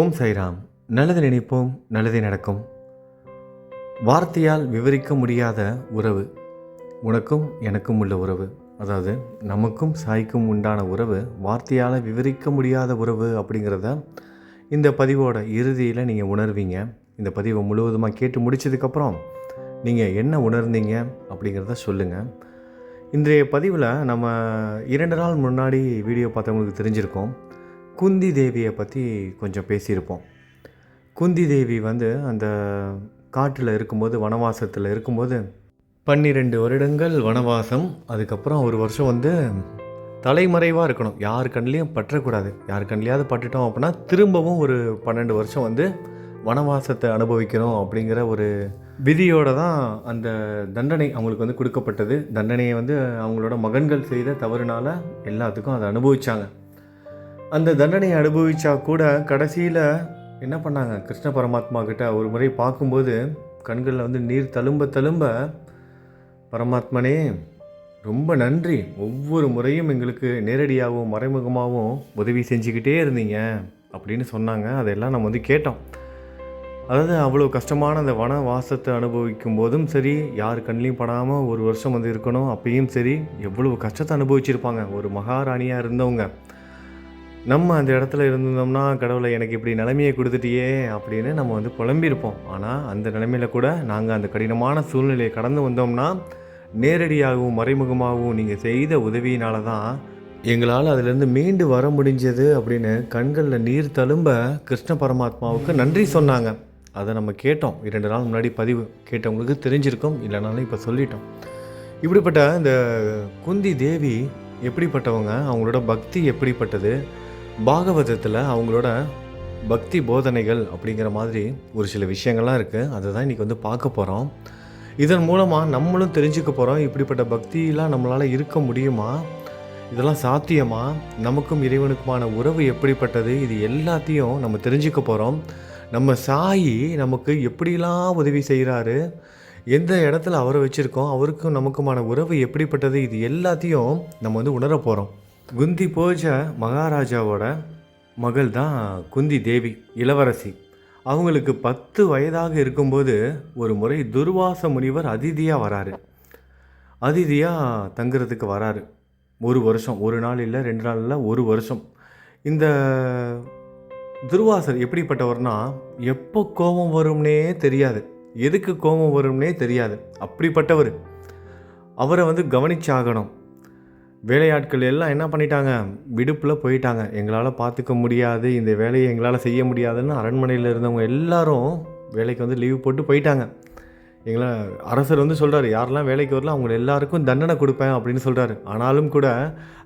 ஓம் சைராம். நல்லது நினைப்போம் நல்லதே நடக்கும். வார்த்தையால் விவரிக்க முடியாத உறவு உனக்கும் எனக்கும் உள்ள உறவு அதாவது நமக்கும் சாய்க்கும் உண்டான உறவு வார்த்தையால் விவரிக்க முடியாத உறவு அப்படிங்கிறத இந்த பதிவோட இறுதியில் நீங்கள் உணர்வீங்க. இந்த பதிவை முழுவதுமாக கேட்டு முடிச்சதுக்கப்புறம் நீங்கள் என்ன உணர்ந்தீங்க அப்படிங்கிறத சொல்லுங்கள் இன்றைய பதிவில் நம்ம இரண்டு நாள் முன்னாடி வீடியோ பார்த்தவங்களுக்கு தெரிஞ்சிருக்கோம். குந்தி தேவியை பற்றி கொஞ்சம் பேசியிருப்போம். குந்தி தேவி வந்து அந்த காட்டில் இருக்கும்போது வனவாசத்தில் இருக்கும்போது பன்னிரெண்டு வருடங்கள் வனவாசம் அதுக்கப்புறம் ஒரு வருஷம் வந்து தலைமறைவாக இருக்கணும். யார் கண்லேயும் பற்றக்கூடாது. யார் கண்லேயாவது பட்டுட்டோம் அப்படின்னா திரும்பவும் ஒரு பன்னெண்டு வருஷம் வந்து வனவாசத்தை அனுபவிக்கணும் அப்படிங்கிற ஒரு விதியோட தான் அந்த தண்டனை அவங்களுக்கு வந்து கொடுக்கப்பட்டது. தண்டனையை வந்து அவங்களோட மகன்கள் செய்த தவறுனால எல்லாத்துக்கும் அதை அனுபவித்தாங்க அந்த தண்டனையை அனுபவித்தா கூட கடைசியில் என்ன பண்ணாங்க? கிருஷ்ண பரமாத்மா கிட்ட ஒரு முறை பார்க்கும்போது கண்களில் வந்து நீர் தழும்ப தழும்ப பரமாத்மனே ரொம்ப நன்றி. ஒவ்வொரு முறையும் எங்களுக்கு நேரடியாகவும் மறைமுகமாகவும் உதவி செஞ்சுக்கிட்டே இருந்தீங்க. அப்படின்னு சொன்னாங்க. அதெல்லாம் நம்ம வந்து கேட்டோம். அதாவது அவ்வளோ கஷ்டமான அந்த வன வாசத்தை அனுபவிக்கும் போதும் சரி யார் கண்ணிலையும் படாமல் ஒரு வருஷம் வந்து இருக்கணும் அப்பயும் சரி எவ்வளவு கஷ்டத்தை அனுபவிச்சிருப்பாங்க. ஒரு மகாராணியாக இருந்தவங்க. நம்ம அந்த இடத்துல இருந்திருந்தோம்னா கடவுளை எனக்கு இப்படி நிலைமையை கொடுத்துட்டியே அப்படின்னு நம்ம வந்து புலம்பியிருப்போம். ஆனால் அந்த நிலைமையில் கூட நாங்கள் அந்த கடினமான சூழ்நிலையை கடந்து வந்தோம்னா நேரடியாகவும் மறைமுகமாகவும் நீங்கள் செய்த உதவியினால தான் எங்களால் அதிலிருந்து மீண்டு வர முடிஞ்சது அப்படின்னு கண்களில் நீர் தழும்ப கிருஷ்ண பரமாத்மாவுக்கு நன்றி சொன்னாங்க. அதை நம்ம கேட்டோம். இரண்டு நாள் முன்னாடி பதிவு கேட்டவங்களுக்கு தெரிஞ்சிருக்கும். இல்லைனாலும் இப்போ சொல்லிட்டோம். இப்படிப்பட்ட இந்த குந்தி தேவி எப்படிப்பட்டவங்க? அவங்களோட பக்தி எப்படிப்பட்டது? பாகவதத்தில் அவங்களோட பக்தி போதனைகள் அப்படிங்கிற மாதிரி ஒரு சில விஷயங்கள்லாம் இருக்குது அதை தான் இன்றைக்கி வந்து பார்க்க போகிறோம் இதன் மூலமாக நம்மளும் தெரிஞ்சுக்க போகிறோம் இப்படிப்பட்ட பக்தியெலாம் நம்மளால் இருக்க முடியுமா? இதெல்லாம் சாத்தியமா? நமக்கும் இறைவனுக்குமான உறவு எப்படிப்பட்டது? இது எல்லாத்தையும் நம்ம தெரிஞ்சுக்க போகிறோம் நம்ம சாயி நமக்கு எப்படிலாம் உதவி செய்கிறாரு எந்த இடத்துல அவரை வச்சுருக்கோம்? அவருக்கும் நமக்குமான உறவு எப்படிப்பட்டது? இது எல்லாத்தையும் நம்ம வந்து உணர போகிறோம் குந்தி போஜ மகாராஜாவோட மகள் தான் குந்தி தேவி இளவரசி. அவங்களுக்கு பத்து வயதாக இருக்கும்போது ஒரு முறை துர்வாச முனிவர் அதிதியாக வராரு. அதிதியாக தங்குறதுக்கு வராரு. ஒரு வருஷம் ஒரு நாள் இல்லை ரெண்டு நாள் இல்லை ஒரு வருஷம். இந்த துர்வாசர் எப்படிப்பட்டவர்னா எப்போ கோபம் வரும்னே தெரியாது. எதுக்கு கோபம் வரும்னே தெரியாது. அப்படிப்பட்டவர். அவரை வந்து கவனிச்சாகணும். வேலையாட்கள் எல்லாம் என்ன பண்ணிட்டாங்க? விடுப்பில் போயிட்டாங்க. எங்களால் பார்த்துக்க முடியாது. இந்த வேலையை எங்களால் செய்ய முடியாதுன்னு அரண்மனையில் இருந்தவங்க எல்லாரும் வேலைக்கு வந்து லீவ் போட்டு போயிட்டாங்க. எங்களை அரசர் வந்து சொல்கிறார் யாரெல்லாம் வேலைக்கு வரல அவங்க எல்லாருக்கும் தண்டனை கொடுப்பேன் அப்படின்னு சொல்கிறாரு ஆனாலும் கூட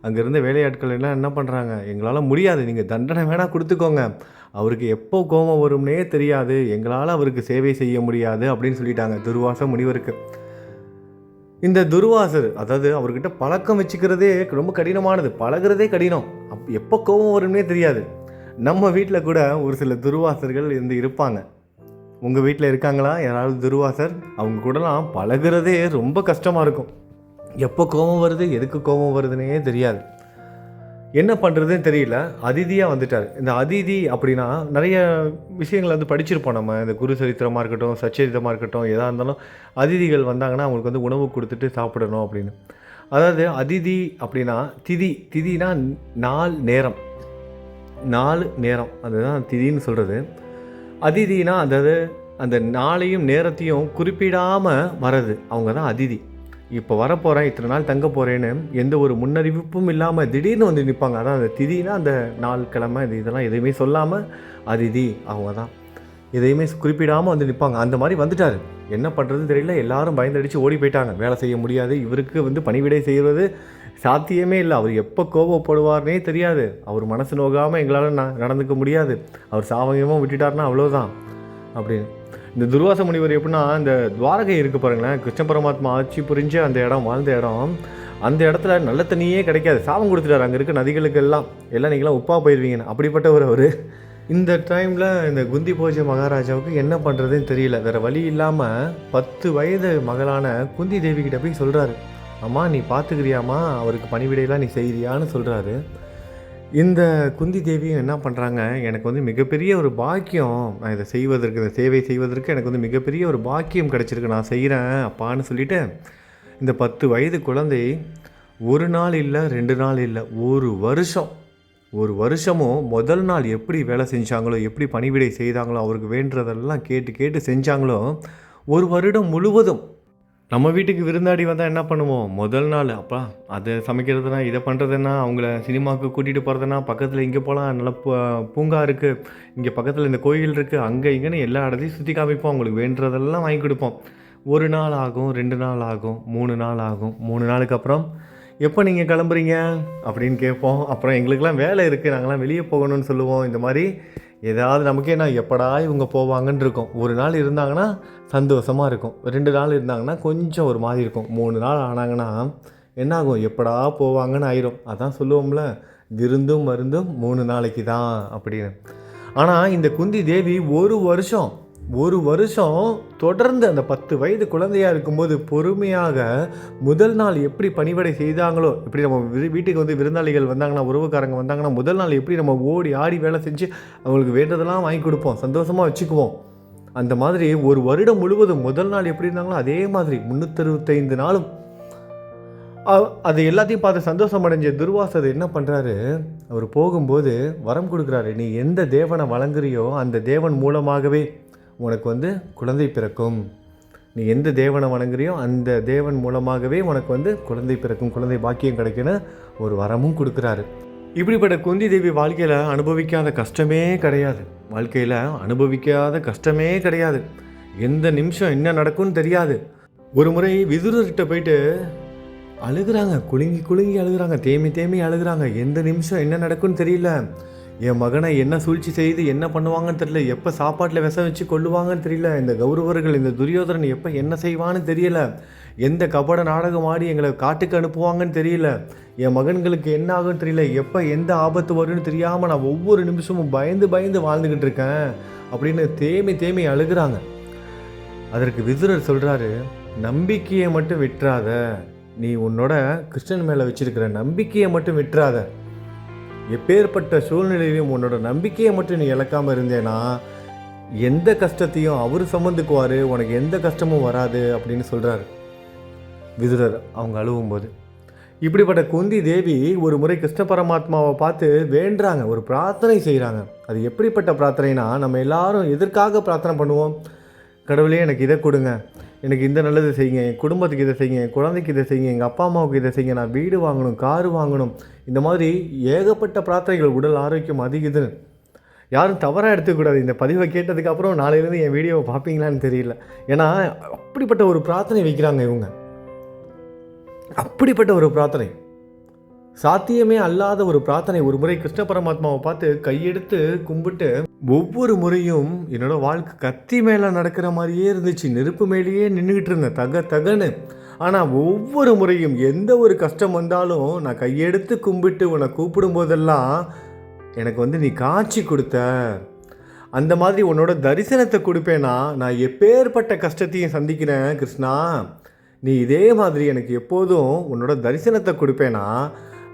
அங்கே இருந்த வேலையாட்கள் எல்லாம் என்ன பண்ணுறாங்க எங்களால் முடியாது. நீங்கள் தண்டனை வேணால் கொடுத்துக்கோங்க. அவருக்கு எப்போ கோபம் வரும்னே தெரியாது. எங்களால் அவருக்கு சேவை செய்ய முடியாது அப்படின்னு சொல்லிட்டாங்க. துர்வாச முனிவருக்கு. இந்த துர்வாசர் அதாவது அவர்கிட்ட பழக்கம் வச்சுக்கிறதே ரொம்ப கடினமானது பழகுறதே கடினம். அப் எப்போ கோபம் வரும்னே தெரியாது. நம்ம வீட்டில் கூட ஒரு சில துர்வாசர்கள் இருந்து இருப்பாங்க. உங்கள் வீட்டில் இருக்காங்களா? யாராவது துர்வாசர்? அவங்க கூடலாம் பழகுறதே ரொம்ப கஷ்டமாக இருக்கும். எப்போ கோபம் வருது எதுக்கு கோபம் வருதுன்னே தெரியாது. என்ன பண்ணுறதுன்னு தெரியல. அதிதியாக வந்துட்டார். இந்த அதிதி அப்படின்னா நிறைய விஷயங்கள் வந்து படிச்சிருப்போம் நம்ம. இந்த குரு சரித்திரமாக இருக்கட்டும் சச்சரித்திரமாக இருக்கட்டும் எதாக இருந்தாலும் அதிதிகள் வந்தாங்கன்னா அவங்களுக்கு வந்து உணவு கொடுத்துட்டு சாப்பிடணும் அப்படின்னு. அதாவது அதிதி அப்படின்னா திதி. திதினா நாள் நேரம். நாலு நேரம். அதுதான் திதின்னு சொல்கிறது அதிதினா அதாவது அந்த நாளையும் நேரத்தையும் குறிப்பிடாமல் வர்றது. அவங்க தான் அதிதி. இப்போ வரப்போகிறேன் இத்தனை நாள் தங்க போகிறேன்னு எந்த ஒரு முன்னறிவிப்பும் இல்லாமல் திடீர்னு வந்து நிற்பாங்க அதான் அந்த திதினா அந்த நாள் கிழமை இது இதெல்லாம் எதையுமே சொல்லாமல் அதிதி அவங்க தான் எதையுமே குறிப்பிடாமல் வந்து நிற்பாங்க அந்த மாதிரி வந்துட்டார். என்ன பண்ணுறது தெரியல. எல்லாரும் பயந்தடிச்சு ஓடி போயிட்டாங்க. வேலை செய்ய முடியாது. இவருக்கு வந்து பணிவிடை செய்கிறது சாத்தியமே இல்லை. அவர் எப்போ கோபப்படுவார்னே தெரியாது. அவர் மனசு நோகாமல் எங்களால் ந நடந்துக்க முடியாது. அவர் சாவகமாக விட்டுட்டார்னா அவ்வளோதான் அப்படின்னு. இந்த துர்வாச முனிவர் எப்படின்னா இந்த துவாரகை இருக்குது பாருங்களேன். கிருஷ்ண பரமாத்மா ஆட்சி புரிஞ்ச அந்த இடம் வாழ்ந்த இடம். அந்த இடத்துல நல்ல தண்ணியே கிடைக்காது. சாபம் கொடுத்துட்டாரு. அங்கே இருக்க நதிகளுக்கு எல்லாம் எல்லாம் நீங்களாம் உப்பாக போயிடுவீங்கன்னு அப்படிப்பட்டவர் அவர். இந்த டைமில் இந்த குந்தி போஜ மகாராஜாவுக்கு என்ன பண்ணுறதுன்னு தெரியல. வேறு வழி இல்லாமல் பத்து வயது மகளான குந்தி தேவி கிட்ட போய் சொல்கிறாரு அம்மா நீ பார்த்துக்கிறியாம்மா? அவருக்கு பணிவிடையெல்லாம் நீ செய்கிறியான்னு சொல்கிறாரு இந்த குந்தி தேவியும் என்ன பண்ணுறாங்க எனக்கு வந்து மிகப்பெரிய ஒரு பாக்கியம். நான் இதை செய்வதற்கு இந்த சேவை செய்வதற்கு எனக்கு வந்து மிகப்பெரிய ஒரு பாக்கியம் கிடச்சிருக்கு. நான் செய்கிறேன் அப்பான்னு சொல்லிவிட்டு இந்த பத்து வயது குழந்தை ஒரு நாள் இல்லை ரெண்டு நாள் இல்லை ஒரு வருஷம் ஒரு வருஷமும் முதல் நாள் எப்படி வேலை செஞ்சாங்களோ எப்படி பணிவிடை செய்தாங்களோ அவருக்கு வேண்டுறதெல்லாம் கேட்டு கேட்டு செஞ்சாங்களோ ஒரு வருடம் முழுவதும் நம்ம வீட்டுக்கு விருந்தாடி வந்தால் என்ன பண்ணுவோம்? முதல் நாள் அப்பா அதை சமைக்கிறதுனா இதை பண்ணுறதுன்னா அவங்கள சினிமாவுக்கு கூட்டிகிட்டு போகிறதுனா பக்கத்தில் இங்கே போகலாம் நல்ல பூ பூங்கா இருக்குது இங்கே பக்கத்தில் இந்த கோயில் இருக்குது அங்கே இங்கேன்னு எல்லா இடத்தையும் சுற்றி காமிப்போம். அவங்களுக்கு வேண்டுறதெல்லாம் வாங்கி கொடுப்போம். ஒரு நாள் ஆகும் ரெண்டு நாள் ஆகும் மூணு நாள் ஆகும் மூணு நாளுக்கு அப்புறம் எப்போ நீங்கள் கிளம்புறீங்க? அப்படின்னு கேட்போம். அப்புறம் எங்களுக்கெல்லாம் வேலை இருக்குது நாங்களாம் வெளியே போகணும்னு சொல்லுவோம். இந்த மாதிரி ஏதாவது நமக்கே நான் எப்படா இவங்க போவாங்கன்னு இருக்கும். ஒரு நாள் இருந்தாங்கன்னா சந்தோஷமாக இருக்கும். ரெண்டு நாள் இருந்தாங்கன்னா கொஞ்சம் ஒரு மாதிரி இருக்கும். மூணு நாள் ஆனாங்கன்னா என்ன ஆகும் எப்படா போவாங்கன்னு ஆயிரும். அதான் சொல்லுவோம்ல விருந்தும் மருந்தும் மூணு நாளைக்கு தான் அப்படின்னு. ஆனால் இந்த குந்தி தேவி ஒரு வருஷம் ஒரு வருஷம் தொடர்ந்து அந்த பத்து வயது குழந்தையாக இருக்கும்போது பொறுமையாக முதல் நாள் எப்படி பணிவிடை செய்தாங்களோ இப்படி நம்ம வீட்டுக்கு வந்து விருந்தாளிகள் வந்தாங்கன்னா உறவுக்காரங்க வந்தாங்கன்னா முதல் நாள் எப்படி நம்ம ஓடி ஆடி வேலை செஞ்சு அவங்களுக்கு வேண்டதெல்லாம் வாங்கி கொடுப்போம் சந்தோஷமாக வச்சுக்குவோம். அந்த மாதிரி ஒரு வருடம் முழுவதும் முதல் நாள் எப்படி இருந்தாங்களோ அதே மாதிரி முந்நூற்றறுபத்தைந்து நாளும். அது எல்லாத்தையும் பார்த்து சந்தோஷம் அடைஞ்ச துர்வாசர் என்ன பண்ணுறாரு அவர் போகும்போது வரம் கொடுக்குறாரு நீ எந்த தேவனை வழங்குறியோ அந்த தேவன் மூலமாகவே உனக்கு வந்து குழந்தை பிறக்கும். நீ எந்த தேவனை வணங்குறியோ அந்த தேவன் மூலமாகவே உனக்கு வந்து குழந்தை பிறக்கும் குழந்தை பாக்கியம் கிடைக்குன்னு ஒரு வரமும் கொடுக்குறாரு. இப்படிப்பட்ட குந்தி தேவி வாழ்க்கையில் அனுபவிக்காத கஷ்டமே கிடையாது. வாழ்க்கையில் அனுபவிக்காத கஷ்டமே கிடையாது. எந்த நிமிஷம் என்ன நடக்கும்னு தெரியாது. ஒரு முறை விதுரர்கிட்ட போயிட்டு அழுகுறாங்க குலுங்கி குலுங்கி அழுகுறாங்க தேமி தேமி அழுகுறாங்க. எந்த நிமிஷம் என்ன நடக்கும்னு தெரியல. என் மகனை என்ன சூழ்ச்சி செய்து என்ன பண்ணுவாங்கன்னு தெரியல. எப்போ சாப்பாட்டில் விஷம் வச்சு கொள்ளுவாங்கன்னு தெரியல. இந்த கௌரவர்கள் இந்த துரியோதரன் எப்போ என்ன செய்வான்னு தெரியல. எந்த கபட நாடகம் ஆடி எங்களை காட்டுக்கு அனுப்புவாங்கன்னு தெரியல. என் மகன்களுக்கு என்ன ஆகும்னு தெரியல. எப்போ எந்த ஆபத்து வரும்னு தெரியாமல் நான் ஒவ்வொரு நிமிஷமும் பயந்து பயந்து வாழ்ந்துக்கிட்டு இருக்கேன் அப்படின்னு தேமி தேமி அழுகிறாங்க. அதற்கு விதுரர் சொல்கிறாரு நம்பிக்கையை மட்டும் விட்டுறாத. நீ உன்னோட கிருஷ்ணன் மேலே வச்சுருக்கிற நம்பிக்கையை மட்டும் விட்டுறாத. எப்பேற்பட்ட சூழ்நிலையிலும் உன்னோட நம்பிக்கையை மட்டும் நீ இழக்காமல் இருந்தேன்னா எந்த கஷ்டத்தையும் அவர் சம்மந்துக்குவார் உனக்கு எந்த கஷ்டமும் வராது அப்படின்னு சொல்கிறாரு விதுரர் அவங்க அழுவும்போது. இப்படிப்பட்ட குந்தி தேவி ஒரு முறை கிருஷ்ண பரமாத்மாவை பார்த்து வேண்டுறாங்க ஒரு பிரார்த்தனை செய்கிறாங்க அது எப்படிப்பட்ட பிரார்த்தனைனா நம்ம எல்லாரும் எதற்காக பிரார்த்தனை பண்ணுவோம்? கடவுளே எனக்கு இதை கொடுங்க. எனக்கு இந்த நல்லது செய்யுங்க. என் குடும்பத்துக்கு இதை செய்யுங்க. என் குழந்தைக்கு இதை செய்யுங்க. எங்கள் அப்பா அம்மாவுக்கு இதை செய்யுங்க. நான் வீடு வாங்கணும் கார் வாங்கணும். இந்த மாதிரி ஏகப்பட்ட பிரார்த்தனைகள் உடல் ஆரோக்கியம் அதிகுதுன்னு. யாரும் தவறாக எடுத்துக்கூடாது இந்த பதிவை கேட்டதுக்கப்புறம் நாளையிலேருந்து என் வீடியோவை பார்ப்பீங்களான்னு தெரியல. ஏன்னா அப்படிப்பட்ட ஒரு பிரார்த்தனை வைக்கிறாங்க இவங்க. அப்படிப்பட்ட ஒரு பிரார்த்தனை. சாத்தியமே அல்லாத ஒரு பிரார்த்தனை. ஒரு முறை கிருஷ்ண பரமாத்மாவை பார்த்து கையெடுத்து கும்பிட்டு ஒவ்வொரு முறையும் என்னோட வாழ்க்கை கத்தி மேலே நடக்கிற மாதிரியே இருந்துச்சு. நெருப்பு மேலேயே நின்றுக்கிட்டு இருந்தேன். தக தகன்னு. ஆனால் ஒவ்வொரு முறையும் எந்த ஒரு கஷ்டம் வந்தாலும் நான் கையெடுத்து கும்பிட்டு உன்னை கூப்பிடும் போதெல்லாம் எனக்கு வந்து நீ காட்சி கொடுத்த. அந்த மாதிரி உன்னோட தரிசனத்தை கொடுப்பேனா? நான் எப்பேற்பட்ட கஷ்டத்தையும் சந்திக்கிறேன் கிருஷ்ணா. நீ இதே மாதிரி எனக்கு எப்போதும் உன்னோட தரிசனத்தை கொடுப்பேனா?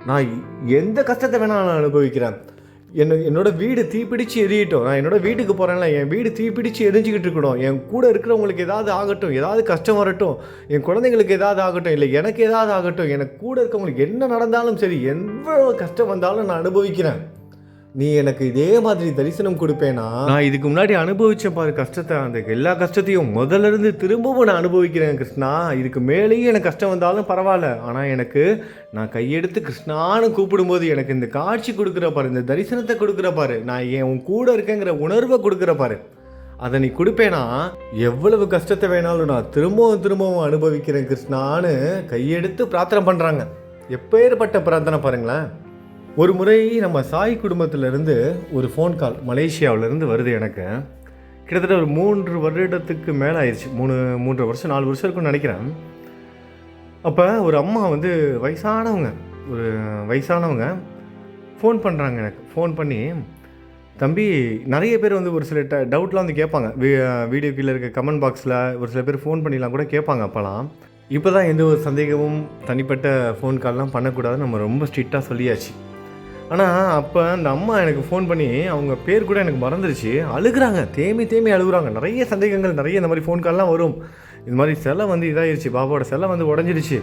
நான் எந்த கஷ்டத்தை வேணால் நான் அனுபவிக்கிறேன். என்ன என்னோடய வீடு தீப்பிடிச்சு எரியட்டும். நான் என்னோட வீட்டுக்கு போகிறேன்ல என் வீடு தீப்பிடிச்சு எரிஞ்சுக்கிட்டு இருக்கணும். என் கூட இருக்கிறவங்களுக்கு ஏதாவது ஆகட்டும் ஏதாவது கஷ்டம் வரட்டும். என் குழந்தைங்களுக்கு ஏதாவது ஆகட்டும் இல்லை எனக்கு ஏதாவது ஆகட்டும் எனக்கு கூட இருக்கவங்களுக்கு என்ன நடந்தாலும் சரி எவ்வளோ கஷ்டம் வந்தாலும் நான் அனுபவிக்கிறேன். நீ எனக்கு இதே மாதிரி தரிசனம் கொடுப்பேனா? நான் இதுக்கு முன்னாடி அனுபவிச்சேன் பாரு கஷ்டத்தை அந்த எல்லா கஷ்டத்தையும் முதல்ல இருந்து திரும்பவும் நான் அனுபவிக்கிறேன் கிருஷ்ணா. இதுக்கு மேலேயும் எனக்கு கஷ்டம் வந்தாலும் பரவாயில்ல. ஆனால் எனக்கு நான் கையெடுத்து கிருஷ்ணான்னு கூப்பிடும்போது எனக்கு இந்த காட்சி கொடுக்குற பாரு இந்த தரிசனத்தை கொடுக்குற பாரு நான் என் உன் கூட இருக்கேங்கிற உணர்வை கொடுக்குற பாரு. அதை நீ கொடுப்பேனா? எவ்வளவு கஷ்டத்தை வேணாலும் நான் திரும்பவும் திரும்பவும் அனுபவிக்கிறேன் கிருஷ்ணான்னு கையெடுத்து பிரார்த்தனை பண்ணுறாங்க எப்பேற்பட்ட பிரார்த்தனை பாருங்களேன். ஒரு முறை நம்ம சாய் குடும்பத்திலேருந்து ஒரு ஃபோன் கால் மலேசியாவிலேருந்து வருது எனக்கு. கிட்டத்தட்ட ஒரு மூன்று வருடத்துக்கு மேலே ஆயிடுச்சு மூணு மூன்று வருஷம் நாலு வருஷம் இருக்கும்னு நினைக்கிறேன். அப்போ ஒரு அம்மா வந்து வயசானவங்க ஒரு வயசானவங்க ஃபோன் பண்ணுறாங்க எனக்கு. ஃபோன் பண்ணி தம்பி நிறைய பேர் வந்து ஒரு சில ட டவுட்லாம் வந்து கேட்பாங்க. வீ வீடியோ கீழே இருக்க கமெண்ட் பாக்ஸில் ஒரு சில பேர் ஃபோன் பண்ணிலாம் கூட கேட்பாங்க அப்போலாம். இப்போ தான் எந்த ஒரு சந்தேகமும் தனிப்பட்ட ஃபோன் கால்லாம் பண்ணக்கூடாதுன்னு நம்ம ரொம்ப ஸ்ட்ரிக்டாக சொல்லியாச்சு. ஆனால் அப்போ அந்த அம்மா எனக்கு ஃபோன் பண்ணி அவங்க பேர் கூட எனக்கு மறந்துருச்சு. அழுகுறாங்க. தேமி தேமி அழுகுறாங்க. நிறைய சந்தேகங்கள் நிறைய இந்த மாதிரி ஃபோன் கால்லாம் வரும். இந்த மாதிரி சிலை வந்து இதாகிடுச்சு பாபாவோட சிலை வந்து உடஞ்சிடுச்சு.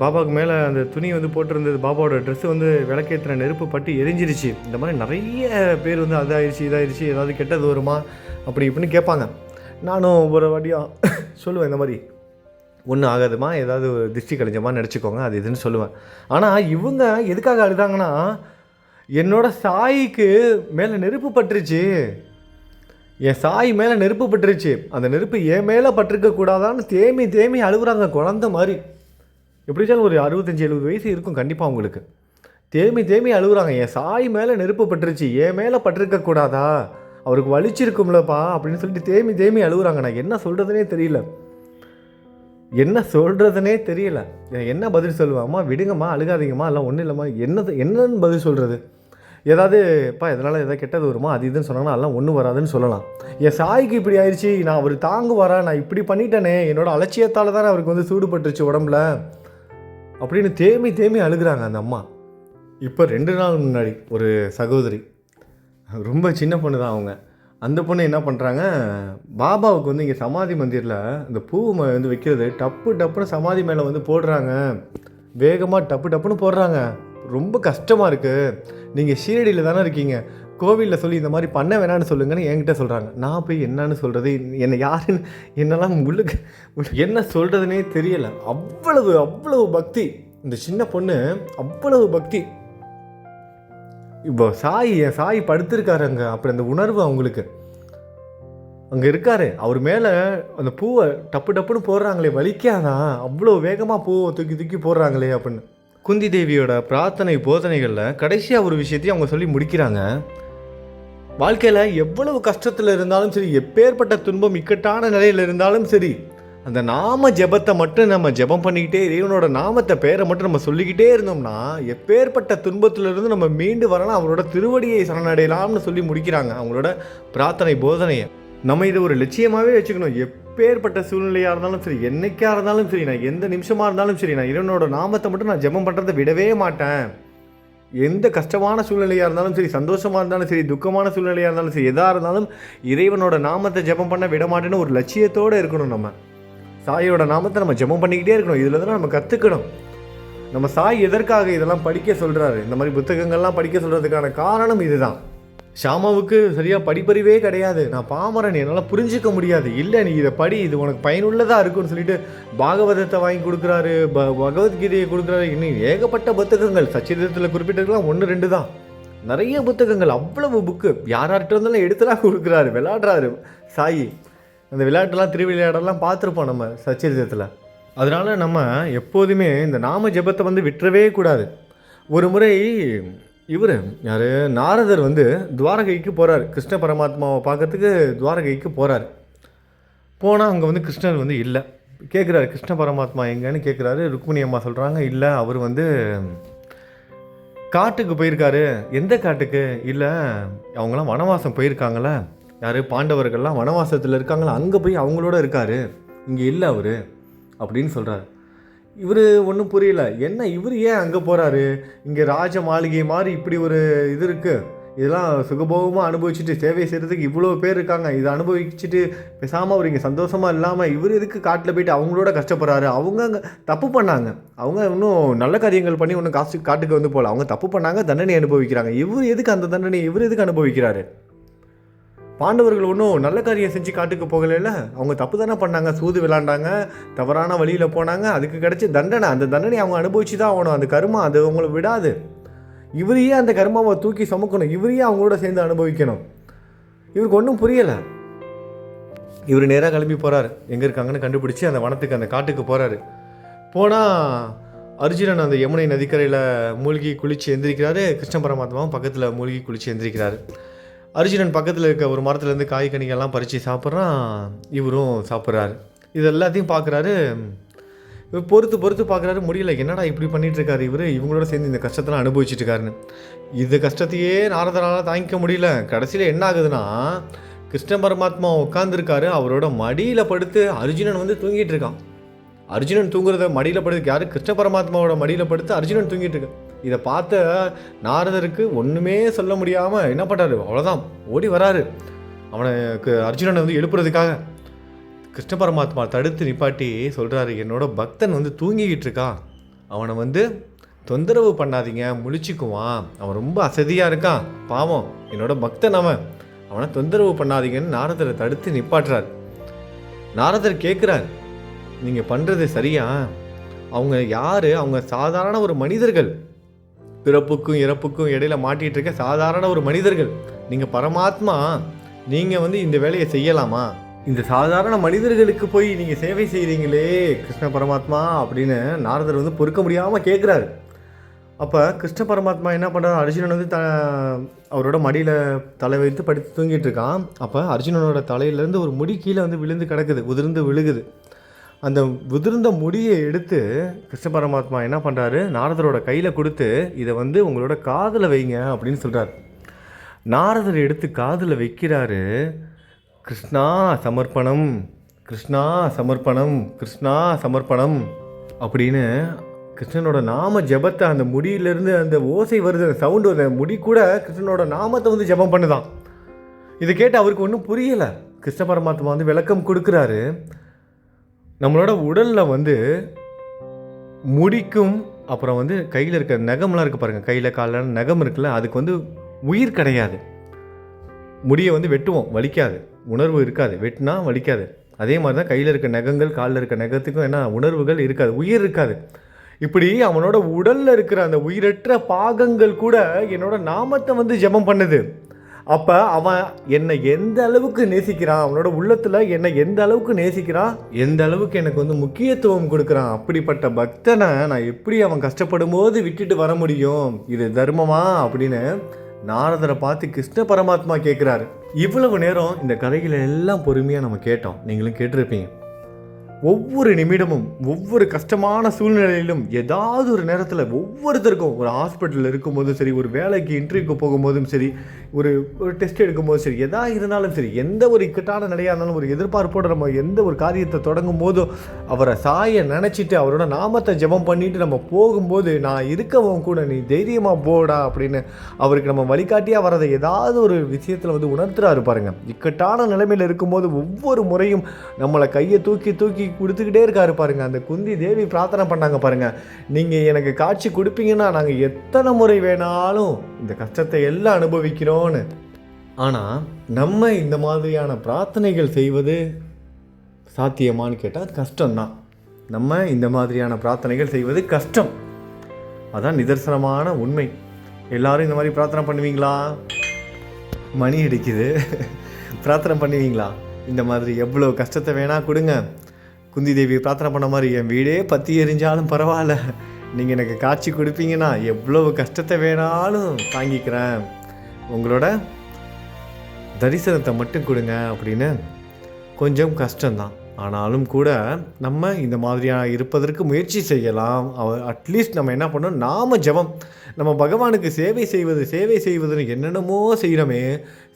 பாபாவுக்கு மேலே அந்த துணி வந்து போட்டிருந்தது. பாபாவோட ட்ரெஸ்ஸு வந்து விளக்கேற்றின நெருப்பு பட்டு எரிஞ்சிருச்சு. இந்த மாதிரி நிறைய பேர் வந்து அதாயிருச்சு இதாயிருச்சு. ஏதாவது கெட்டது வருமா? அப்படி இப்படின்னு கேட்பாங்க. நானும் ஒவ்வொரு வாட்டியாக சொல்லுவேன் இந்த மாதிரி. ஒன்றும் ஆகாதுமா. ஏதாவது திருஷ்டி கழிஞ்சமா நினச்சிக்கோங்க. அது இதுன்னு சொல்லுவேன். ஆனால் இவங்க எதுக்காக அழுதாங்கன்னா என்னோட சாய்க்கு மேலே நெருப்பு பட்டுருச்சு. என் சாய் மேலே நெருப்பு பட்டுருச்சு. அந்த நெருப்பு என் மேலே பட்டிருக்க கூடாதான்னு தேமி தேமி அழுகுறாங்க குழந்த மாதிரி. எப்படிச்சாலும் ஒரு அறுபத்தஞ்சி எழுபது வயசு இருக்கும் கண்டிப்பாக அவங்களுக்கு தேமி தேமி அழுகுறாங்க. என் சாய் மேலே நெருப்பு பட்டுருச்சு. என் மேலே பட்டிருக்க கூடாதா? அவருக்கு வலிச்சிருக்கும்லப்பா அப்படின்னு சொல்லிட்டு தேமி தேமி அழுகுறாங்க. நான் என்ன சொல்கிறதுனே தெரியல. என்ன சொல்கிறதுனே தெரியல. என்ன பதில் சொல்லுவாம்மா விடுங்கம்மா அழுகாதீங்கம்மா. எல்லாம் ஒன்றும் இல்லைம்மா. என்னது என்னன்னு பதில் சொல்கிறது ஏதாவது இப்போ இதனால் எதாவது கெட்டது வருமா? அது இதுன்னு சொன்னாங்கன்னா அதெல்லாம் ஒன்றும் வராதுன்னு சொல்லலாம். என் சாய்க்கு இப்படி ஆயிடுச்சு நான் அவர் தாங்குவாரா? நான் இப்படி பண்ணிட்டேனே. என்னோடய அலட்சியத்தால் தானே அவருக்கு வந்து சூடுபட்டுருச்சு உடம்புல. அப்படின்னு தேமி தேமி அழுகுறாங்க அந்த அம்மா. இப்போ ரெண்டு நாள் முன்னாடி ஒரு சகோதரி ரொம்ப சின்ன பொண்ணு தான் அவங்க. அந்த பொண்ணு என்ன பண்ணுறாங்க பாபாவுக்கு வந்து இங்கே சமாதி மந்திரில் இந்த பூ ம- வந்து வைக்கிறது டப்பு டப்புன்னு சமாதி மேலே வந்து போடுறாங்க. வேகமாக டப்பு டப்புன்னு போடுறாங்க. ரொம்ப கஷ்டமாக இருக்குது நீங்கள் ஷீரடியில் தானே இருக்கீங்க. கோவிலில் சொல்லி இந்த மாதிரி பண்ண வேணான்னு சொல்லுங்கன்னு என்கிட்ட சொல்கிறாங்க நான் போய் என்னன்னு சொல்கிறது என்னை யாருன்னு என்னெல்லாம் முழுக்க என்ன சொல்கிறதுனே தெரியலை. அவ்வளவு அவ்வளவு பக்தி. இந்த சின்ன பொண்ணு அவ்வளவு பக்தி. இப்போ சாய் என் சாய் படுத்திருக்காரு அங்கே. அப்புறம் அந்த உணர்வு அவங்களுக்கு. அங்கே இருக்காரு. அவர் மேலே அந்த பூவை டப்பு டப்புன்னு போடுறாங்களே வலிக்காதான் அவ்வளோ வேகமாக பூவை தூக்கி தூக்கி போடுறாங்களே அப்படின்னு. குந்தி தேவியோட பிரார்த்தனை போதனைகளில் கடைசியாக ஒரு விஷயத்தையும் அவங்க சொல்லி முடிக்கிறாங்க. வாழ்க்கையில் எவ்வளவு கஷ்டத்தில் இருந்தாலும் சரி எப்பேற்பட்ட துன்பம் இக்கட்டான நிலையில் இருந்தாலும் சரி அந்த நாம ஜெபத்தை மட்டும் நம்ம ஜெபம் பண்ணிக்கிட்டே இறைவனோட நாமத்தை பேரை மட்டும் நம்ம சொல்லிக்கிட்டே இருந்தோம்னா எப்பேற்பட்ட துன்பத்திலிருந்து நம்ம மீண்டு வரலாம். அவரோட திருவடியை சரணடையலாம்னு சொல்லி முடிக்கிறாங்க அவங்களோட பிரார்த்தனை போதனையை. நம்ம இதை ஒரு லட்சியமாகவே வச்சுக்கணும். எப் எப்பேற்பட்ட சூழ்நிலையாக இருந்தாலும் சரி என்றைக்காக இருந்தாலும் சரி நான் எந்த நிமிஷமாக இருந்தாலும் சரி நான் இறைவனோட நாமத்தை மட்டும் நான் ஜெபம் பண்ணுறதை விடவே மாட்டேன். எந்த கஷ்டமான சூழ்நிலையாக இருந்தாலும் சரி சந்தோஷமாக இருந்தாலும் சரி துக்கமான சூழ்நிலையாக இருந்தாலும் சரி எதாக இருந்தாலும் இறைவனோட நாமத்தை ஜெபம் பண்ண விட மாட்டேன்னு ஒரு லட்சியத்தோடு இருக்கணும் நம்ம. சாயோட நாமத்தை நம்ம ஜெபம் பண்ணிக்கிட்டே இருக்கணும். இதில் தான் நம்ம கற்றுக்கணும் நம்ம சாய் எதற்காக இதெல்லாம் படிக்க சொல்கிறாரு இந்த மாதிரி புத்தகங்கள்லாம் படிக்க சொல்கிறதுக்கான காரணம் இதுதான். ஷாமாவுக்கு சரியாக படிப்பறிவே கிடையாது. நான் பாமரன் என்னால் புரிஞ்சிக்க முடியாது. இல்லை நீ இதை படி இது உனக்கு பயனுள்ளதாக இருக்கும்னு சொல்லிட்டு பாகவதத்தை வாங்கி கொடுக்குறாரு ப பகவத்கீதையை கொடுக்குறாரு. இன்னும் ஏகப்பட்ட புத்தகங்கள் சச்சிதத்தில் குறிப்பிட்டிருக்கலாம் ஒன்று ரெண்டு தான். நிறைய புத்தகங்கள் அவ்வளவு புக்கு யார் யார்கிட்ட இருந்தாலும் எடுத்துலாம் கொடுக்குறாரு விளாடுறாரு சாயி அந்த விளையாட்டெல்லாம் திருவிளையாடெல்லாம் பார்த்துருப்போம் நம்ம சச்சிதத்தில் அதனால் நம்ம எப்போதுமே இந்த நாம ஜெபத்தை வந்து விட்டுறவே கூடாது. ஒரு முறை இவர் யார்? நாரதர் வந்து துவாரகைக்கு போகிறார் கிருஷ்ண பரமாத்மாவை பார்க்கறதுக்கு துவாரகைக்கு போகிறார் போனால் அங்கே வந்து கிருஷ்ணர் வந்து இல்லை. கேட்குறாரு கிருஷ்ண பரமாத்மா எங்கன்னு? கேட்குறாரு ருக்மிணி அம்மா சொல்கிறாங்க இல்லை அவர் வந்து காட்டுக்கு போயிருக்காரு. எந்த காட்டுக்கு? இல்லை அவங்களாம் வனவாசம் போயிருக்காங்களே யார்? பாண்டவர்கள்லாம் வனவாசத்தில் இருக்காங்களா? அங்கே போய் அவங்களோட இருக்காரு. இங்கே இல்லை அவர். அப்படின்னு சொல்கிறாரு இவர் ஒன்றும் புரியல. என்ன இவர் ஏன் அங்கே போகிறாரு இங்கே ராஜ மாளிகை மாதிரி இப்படி ஒரு இது இருக்குது இதெல்லாம் சுகபோகமாக அனுபவிச்சுட்டு சேவை செய்கிறதுக்கு இவ்வளோ பேர் இருக்காங்க. இதை அனுபவிச்சுட்டு பேசாமல் அவர் இங்கே சந்தோஷமாக இல்லாமல் இவர் எதுக்கு காட்டில் போயிட்டு அவங்களோட கஷ்டப்படுறாரு? அவங்க அங்கே தப்பு பண்ணாங்க. அவங்க இன்னும் நல்ல காரியங்கள் பண்ணி ஒன்றும் காசு காட்டுக்கு வந்து போகல. அவங்க தப்பு பண்ணாங்க தண்டனை அனுபவிக்கிறாங்க. இவர் எதுக்கு அந்த தண்டனை இவர் எதுக்கு அனுபவிக்கிறாரு? பாண்டவர்கள் ஒன்றும் நல்ல காரியம் செஞ்சு காட்டுக்கு போகலைல்ல? அவங்க தப்பு தானே பண்ணாங்க. சூது விளாண்டாங்க. தவறான வழியில் போனாங்க. அதுக்கு கிடைச்ச தண்டனை. அந்த தண்டனை அவங்க அனுபவிச்சு தான் ஆகணும். அந்த கருமா அது அவங்கள விடாது. இவரையே அந்த கர்மாவை தூக்கி சுமக்கணும். இவரையே அவங்களோட சேர்ந்து அனுபவிக்கணும். இவருக்கு ஒன்றும் புரியலை. இவர் நேராக கிளம்பி போகிறாரு எங்கே இருக்காங்கன்னு கண்டுபிடிச்சி அந்த வனத்துக்கு அந்த காட்டுக்கு போகிறாரு போனால் அர்ஜுனன் அந்த யமுனை நதிக்கரையில் மூழ்கி குளித்து எந்திரிக்கிறாரு. கிருஷ்ண பரமாத்மாவும் பக்கத்தில் மூழ்கி குளித்து எந்திரிக்கிறாரு. அர்ஜுனன் பக்கத்தில் இருக்க ஒரு மரத்துலேருந்து காய் கனிகள்லாம் பறித்து சாப்பிட்றான். இவரும் சாப்பிட்றாரு. இது எல்லாத்தையும் பார்க்குறாரு இவர் பொறுத்து பொறுத்து பார்க்குறாரு முடியல. என்னடா இப்படி பண்ணிகிட்ருக்காரு இவர்? இவங்களோட சேர்ந்து இந்த கஷ்டத்தெல்லாம் அனுபவிச்சுட்டுருக்காருன்னு. இந்த கஷ்டத்தையே நாரதனால் தாங்கிக்க முடியல. கடைசியில் என்ன ஆகுதுன்னா கிருஷ்ண பரமாத்மா உட்காந்துருக்காரு அவரோட மடியில் படுத்து அர்ஜுனன் வந்து தூங்கிட்டு இருக்கான் அர்ஜுனன் தூங்குறத மடியில் படுத்து யார்? கிருஷ்ண பரமாத்மாவோட மடியில் படுத்து அர்ஜுனன் தூங்கிட்டு இருக்கான் இதை பார்த்த நாரதருக்கு ஒன்றுமே சொல்ல முடியாமல் என்ன பண்ணுறாரு அவ்வளோதான் ஓடி வராரு. அவனுக்கு அர்ஜுனனை வந்து எழுப்புறதுக்காக. கிருஷ்ண பரமாத்மா தடுத்து நிப்பாட்டி சொல்கிறாரு என்னோட பக்தன் வந்து தூங்கிக்கிட்டு இருக்கான் அவனை வந்து தொந்தரவு பண்ணாதீங்க முழிச்சுக்குவான். அவன் ரொம்ப அசதியாக இருக்கான். பாவம் என்னோட பக்தன் அவன். அவனை தொந்தரவு பண்ணாதீங்கன்னு நாரதரை தடுத்து நிப்பாட்டுறார். நாரதர் கேட்குறார் நீங்கள் பண்ணுறது சரியா? அவங்க யார்? அவங்க சாதாரண ஒரு மனிதர்கள். பிறப்புக்கும் இறப்புக்கும் இடையில மாட்டிகிட்டு இருக்க சாதாரண ஒரு மனிதர்கள். நீங்கள் பரமாத்மா நீங்கள் வந்து இந்த வேலையை செய்யலாமா? இந்த சாதாரண மனிதர்களுக்கு போய் நீங்கள் சேவை செய்கிறீங்களே கிருஷ்ண பரமாத்மா அப்படின்னு நாரதர் வந்து பொறுக்க முடியாமல் கேட்குறாரு அப்போ கிருஷ்ண பரமாத்மா என்ன பண்ணுறாரு அர்ஜுனன் வந்து த அவரோட மடியில் தலை வைத்து படுத்து தூங்கிட்டு இருக்கான். அப்போ அர்ஜுனனோட தலையிலேருந்து ஒரு முடி கீழே வந்து விழுந்து கிடக்குது உதிர்ந்து விழுகுது. அந்த உதிர்ந்த முடியை எடுத்து கிருஷ்ண பரமாத்மா என்ன பண்ணுறாரு நாரதரோட கையில் கொடுத்து இதை வந்து உங்களோட காதில் வைங்க அப்படின்னு சொல்கிறார் நாரதர் எடுத்து காதில் வைக்கிறாரு. கிருஷ்ணா சமர்ப்பணம் கிருஷ்ணா சமர்ப்பணம் கிருஷ்ணா சமர்ப்பணம் அப்படின்னு கிருஷ்ணனோட நாம ஜெபத்தை அந்த முடியிலேருந்து அந்த ஓசை வருது அந்த சவுண்டு வருது முடி கூட கிருஷ்ணனோட நாமத்தை வந்து ஜெபம் பண்ணுதான். இதை கேட்டு அவருக்கு ஒன்றும் புரியலை. கிருஷ்ண பரமாத்மா வந்து விளக்கம் கொடுக்குறாரு. நம்மளோட உடலில் வந்து முடிக்கும் அப்புறம் வந்து கையில் இருக்க நகம்லாம் இருக்குது பாருங்கள் கையில் காலில் நகம் இருக்குல்ல அதுக்கு வந்து உயிர் கிடையாது. முடியை வந்து வெட்டுவோம் வலிக்காது. உணர்வு இருக்காது வெட்டினா வலிக்காது. அதே மாதிரி தான் கையில் இருக்க நகங்கள் காலில் இருக்க நகத்துக்கும் என்ன உணர்வுகள் இருக்காது உயிர் இருக்காது. இப்படி அவனோட உடலில் இருக்கிற அந்த உயிரற்ற பாகங்கள் கூட என்னோட நாமத்தை வந்து ஜெபம் பண்ணுது. அப்போ அவன் என்னை எந்த அளவுக்கு நேசிக்கிறான்? அவனோட உள்ளத்தில் என்னை எந்த அளவுக்கு நேசிக்கிறான்? எந்த அளவுக்கு எனக்கு வந்து முக்கியத்துவம் கொடுக்குறான்? அப்படிப்பட்ட பக்தனை நான் எப்படி அவன் கஷ்டப்படும் போது விட்டுட்டு வர முடியும்? இது தர்மமா? அப்படின்னு நாரதரை பார்த்து கிருஷ்ண பரமாத்மா கேட்குறாரு இவ்வளவு நேரம் இந்த கதைகளை எல்லாம் பொறுமையாக நம்ம கேட்டோம். நீங்களும் கேட்டிருப்பீங்க. ஒவ்வொரு நிமிடமும் ஒவ்வொரு கஷ்டமான சூழ்நிலையிலும் ஏதாவது ஒரு நேரத்தில் ஒவ்வொருத்தருக்கும் ஒரு ஹாஸ்பிட்டலில் இருக்கும்போதும் சரி ஒரு வேலைக்கு இன்டர்வியூக்கு போகும்போதும் சரி ஒரு ஒரு டெஸ்ட் எடுக்கும்போதும் சரி எதா இருந்தாலும் சரி எந்த ஒரு இக்கட்டான நிலையாக இருந்தாலும் ஒரு எதிர்பார்ப்போடு நம்ம எந்த ஒரு காரியத்தை தொடங்கும் போதும் அவரை சாய நினச்சிட்டு அவரோட நாமத்தை ஜெபம் பண்ணிட்டு நம்ம போகும்போது நான் இருக்கவும் கூட நீ தைரியமாக போடா அப்படின்னு அவருக்கு நம்ம வழிகாட்டியாக வரதை ஏதாவது ஒரு விஷயத்தில் வந்து உணர்த்துறாரு பாருங்க. இக்கட்டான நிலைமையில் இருக்கும்போது ஒவ்வொரு முறையும் நம்மளை கையை தூக்கி தூக்கி கொடுத்துக்கிட்டே இருக்காரு பாருங்க. அந்த குந்தி தேவி பிரார்த்தனை பண்ணாங்க பாருங்க. நீங்கள் எனக்கு காட்சி கொடுப்பீங்கன்னா நாங்கள் எத்தனை முறை வேணாலும் இந்த கஷ்டத்தை எல்லாம் அனுபவிக்கிறோன்னு. ஆனால் நம்ம இந்த மாதிரியான பிரார்த்தனைகள் செய்வது சாத்தியமான்னு கேட்டால் அது கஷ்டம்தான். நம்ம இந்த மாதிரியான பிரார்த்தனைகள் செய்வது கஷ்டம். அதான் நிதர்சனமான உண்மை. எல்லாரும் இந்த மாதிரி பிரார்த்தனை பண்ணுவீங்களா? மணி அடிக்குது. பிரார்த்தனை பண்ணுவீங்களா? இந்த மாதிரி எவ்வளோ கஷ்டத்தை வேணால் கொடுங்க. குந்தி தேவி பிரார்த்தனை பண்ண மாதிரி என் வீடே பற்றி எரிஞ்சாலும் பரவாயில்ல. நீங்கள் எனக்கு காட்சி கொடுப்பீங்கன்னா எவ்வளவு கஷ்டத்தை வேணாலும் தாங்கிக்கிறேன். உங்களோட தரிசனத்தை மட்டும் கொடுங்க அப்படின்னு கொஞ்சம் கஷ்டம்தான். ஆனாலும் கூட நம்ம இந்த மாதிரியாக இருப்பதற்கு முயற்சி செய்யலாம். அவர் அட்லீஸ்ட் நம்ம என்ன பண்ணோம் நாம ஜெபம். நம்ம பகவானுக்கு சேவை செய்வது சேவை செய்வதுன்னு என்னென்னமோ செய்கிறோமே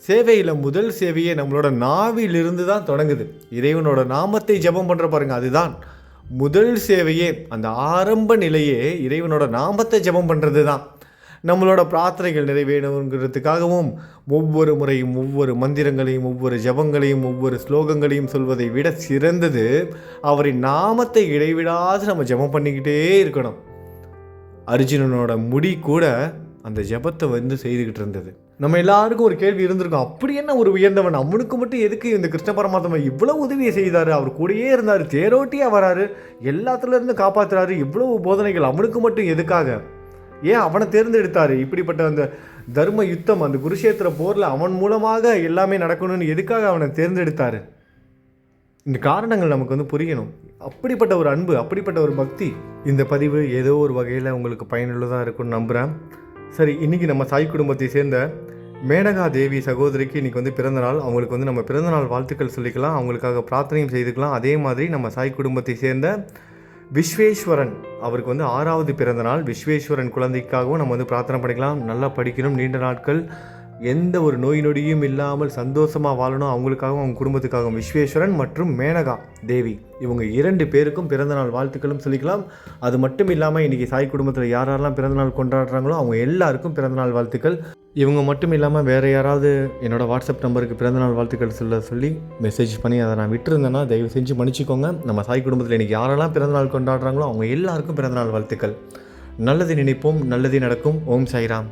சேவையில் முதல் சேவையே நம்மளோட நாவிலிருந்து தான் தொடங்குது. இறைவனோட நாமத்தை ஜெபம் பண்ணுற பாருங்க அதுதான். முதல் சேவையே அந்த ஆரம்ப நிலையே இறைவனோட நாமத்தை ஜெபம் பண்ணுறது தான் நம்மளோட பிரார்த்தனைகள் நிறைவேறணுங்கிறதுக்காகவும் ஒவ்வொரு முறையும் ஒவ்வொரு மந்திரங்களையும் ஒவ்வொரு ஜபங்களையும் ஒவ்வொரு ஸ்லோகங்களையும் சொல்வதை விட சிறந்தது அவரின் நாமத்தை இடைவிடாது நம்ம ஜெபம் பண்ணிக்கிட்டே இருக்கணும். அர்ஜுனனோட முடி கூட அந்த ஜெபத்தை வந்து செய்துக்கிட்டு இருந்தது. நம்ம எல்லாருக்கும் ஒரு கேள்வி இருந்திருக்கும் அப்படி என்ன ஒரு உயர்ந்தவன்? அவனுக்கு மட்டும் எதுக்கு இந்த கிருஷ்ண பரமாத்மா இவ்வளவு உதவியை செய்தார்? அவர் கூடயே இருந்தார் தேரோட்டியாக வராரு எல்லாத்துலேருந்து காப்பாற்றுறாரு இவ்வளவு போதனைகள் அவனுக்கு மட்டும் எதுக்காக? ஏன் அவனை தேர்ந்தெடுத்தார்? இப்படிப்பட்ட அந்த தர்ம யுத்தம் அந்த குருஷேத்திர போரில் அவன் மூலமாக எல்லாமே நடக்கணும்னு எதுக்காக அவனை தேர்ந்தெடுத்தார்? இந்த காரணங்கள் நமக்கு வந்து புரியணும். அப்படிப்பட்ட ஒரு அன்பு அப்படிப்பட்ட ஒரு பக்தி இந்த பதிவு ஏதோ ஒரு வகையில் உங்களுக்கு பயனுள்ளதாக இருக்கும்னு நம்புகிறேன் சரி இன்றைக்கி நம்ம சாய் குடும்பத்தை சேர்ந்த மேனகா தேவி சகோதரிக்கு இன்றைக்கி வந்து பிறந்தநாள் அவங்களுக்கு வந்து நம்ம பிறந்தநாள் வாழ்த்துக்கள் சொல்லிக்கலாம். அவங்களுக்காக பிரார்த்தனையும் செய்துக்கலாம். அதே மாதிரி நம்ம சாய் குடும்பத்தை சேர்ந்த விஸ்வேஸ்வரன். அவருக்கு வந்து ஆறாவது பிறந்த நாள். விஸ்வேஸ்வரன் குழந்தைக்காகவும் நம்ம வந்து பிரார்த்தனை பண்ணிக்கலாம். நல்லா படிக்கணும். நீண்ட நாட்கள் எந்த ஒரு நோய் நொடியும் இல்லாமல் சந்தோஷமாக வாழணும் அவங்களுக்காகவும் அவங்க குடும்பத்துக்காகவும். விஸ்வேஸ்வரன் மற்றும் மேனகா தேவி. இவங்க இரண்டு பேருக்கும் பிறந்தநாள் வாழ்த்துக்களும் சொல்லிக்கலாம். அது மட்டும் இல்லாமல் இன்றைக்கி சாய் குடும்பத்தில் யார் யாரெல்லாம் பிறந்தநாள் கொண்டாடுறாங்களோ அவங்க எல்லாருக்கும் பிறந்தநாள் வாழ்த்துக்கள். இவங்க மட்டும் இல்லாமல் வேறு யாராவது என்னோடய வாட்ஸ்அப் நம்பருக்கு பிறந்தநாள் வாழ்த்துக்கள் சொல்ல சொல்லி மெசேஜ் பண்ணி அதை நான் விட்டுருந்தேன்னா தயவு செஞ்சு மன்னிச்சிக்கோங்க. நம்ம சாய் குடும்பத்தில் இன்றைக்கி யாரெல்லாம் பிறந்தநாள் கொண்டாடுறாங்களோ அவங்க எல்லாருக்கும் பிறந்தநாள் வாழ்த்துக்கள். நல்லது நினைப்போம் நல்லது நடக்கும். ஓம் சாய்ராம்.